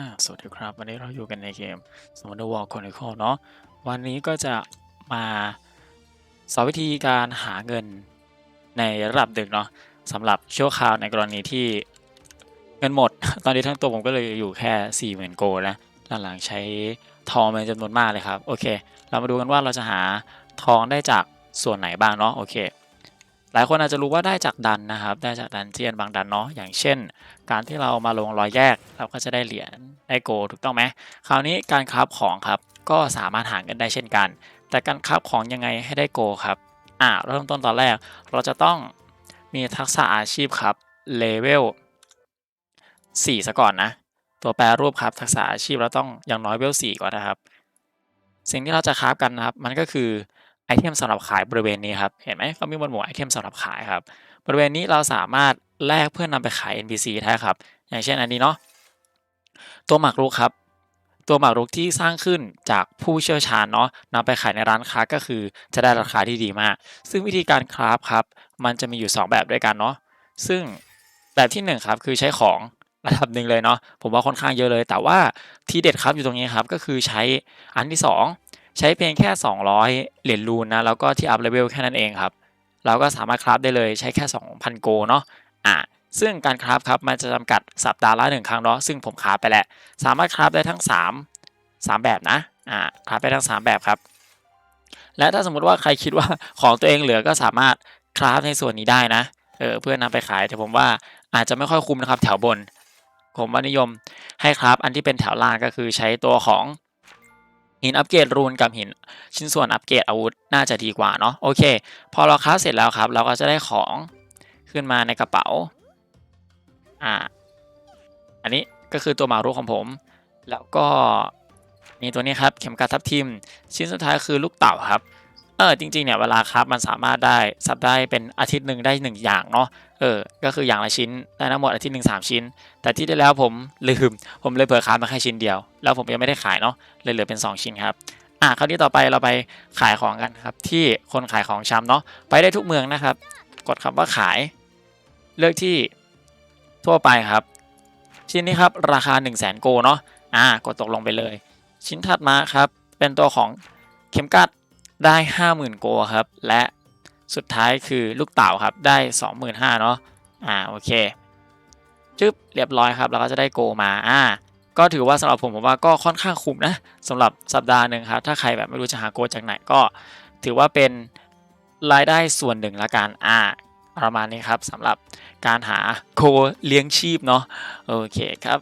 อ่าสวัสดีครับ วันนี้เราอยู่กันในเกม s w o n d e r Wall Chronicle เนาะวันนี้ก็จะมาสอนวิธีการหาเงินในระดับดึกเนาะสำหรับชั่วคราวในกรณีที่เงินหมด ตอนนี้ทั้งตัวผมก็เลยอยู่แค่ 4 0,000 โกลนะหลังๆใช้ทองเป็นจำนวนมากเลยครับ โอเค เรามาดูกันว่าเราจะหาทองได้จากส่วนไหนบ้างเนาะโอเค หลายคนอาจจะรู้ว่าได้จากดันนะครับ ได้จากดันเจียนบางดันเนาะอย่างเช่น การที่เรามาลงรอยแยกเราก็จะได้เหรียญได้โกถูกต้องไหมคราวนี้การคราฟของครับก็สามารถหาเงินได้เช่นกัน แต่การคราฟของยังไงให้ได้โกครับอ่าเริ่มต้นตอนแรก เราจะต้องมีทักษะอาชีพครับเลเวล4ซะก่อนนะ ตัวแปรรูปครับทักษะอาชีพเราต้องอย่างน้อยเวล4ก่อนนะครับ สิ่งที่เราจะคราฟกันนะครับ มันก็คือ ไอเทมสำหรับขายบริเวณนี้ครับ เห็นไหมเขามีบนหมวดไอเทมสำหรับขายครับ บริเวณนี้เราสามารถแลกเพื่อนำไปขาย NPC ได้ครับ อย่างเช่นอันนี้เนาะ ตัวหมากรุกครับ ตัวหมากรุกที่สร้างขึ้นจากผู้เชี่ยวชาญเนาะนำไปขายในร้านค้าก็คือจะได้ราคาที่ดีมาก ซึ่งวิธีการคราฟครับ มันจะมีอยู่ 2 แบบด้วยกันเนาะ ซึ่งแบบที่1ครับคือใช้ของระดับหนึ่งเลยเนาะ ผมว่าค่อนข้างเยอะเลย แต่ว่าที่เด็ดครับอยู่ตรงนี้ครับ ก็คือใช้อันที่ 2 ใช้เพียงแค่ 200 เหรียญรูนนะแล้วก็ที่อัพเลเวลแค่นั้นเองครับ เราก็สามารถคราฟได้เลยใช้แค่ 2,000 โกเนาะอ่าซึ่งการคราฟครับมันจะจำกัดสัปดาห์ละหนึ่งครั้งเนาะซึ่งผมคราฟไปแล้ว สามารถคราฟได้ทั้ง 3 3 แบบนะอ่าคราฟได้ทั้ง 3 แบบครับ และถ้าสมมุติว่าใครคิดว่าของตัวเองเหลือก็สามารถคราฟในส่วนนี้ได้นะเออเพื่อนำไปขายแต่ผมว่าอาจจะไม่ค่อยคุ้มนะครับแถวบน ผมว่านิยมให้คราฟอันที่เป็นแถวล่างก็คือใช้ตัวของ หินอัปเกรดรูนกับหินชิ้นส่วนอัปเกรดอาวุธน่าจะดีกว่าเนาะโอเค พอเราคราฟเสร็จแล้วครับ เราก็จะได้ของขึ้นมาในกระเป๋าอ่าอันนี้ก็คือตัวหมากรุกของผม แล้วก็นี่ตัวนี้ครับ เข็มกลัดทับทิม ชิ้นสุดท้ายคือลูกเต่าครับ เออจริงๆเนี่ยเวลาครับมันสามารถได้สับได้เป็นอาทิตย์หนึ่งได้หนึ่งอย่างเนาะเออก็คืออย่างละชิ้นได้ทั้งหมดอาทิตย์หนึ่งสามชิ้น แต่ที่ได้แล้วผมลืมผมเลยเผื่อค้ามาแค่ชิ้นเดียว แล้วผมยังไม่ได้ขายเนาะเลยเหลือเป็น 2 ชิ้นครับอะคราวนี้ต่อไปเราไปขายของกันครับ ที่คนขายของชำเนาะไปได้ทุกเมืองนะครับ กดคำว่าขายเลือกที่ทั่วไปครับ ชิ้นนี้ครับราคา 1 0 0 0 0แสนโกเนาะอ่ากดตกลงไปเลย ชิ้นถัดมาครับเป็นตัวของเข็มกัด ได้ 50,000 โกครับ และสุดท้ายคือลูกเต่าครับ ได้ 25,000เนาะอ่าโอเคจึ๊บเรียบร้อยครับแล้วก็จะได้โกมาอ่าก็ถือว่าสำหรับผมผมว่าก็ค่อนข้างคุ้มนะสำหรับสัปดาห์หนึ่งครับ ถ้าใครแบบไม่รู้จะหาโกจากไหนก็ ถือว่าเป็นรายได้ส่วนหนึ่งละกันอ่าประมาณนี้ครับสำหรับการหาโคเลี้ยงชีพเนาะโอเคครับ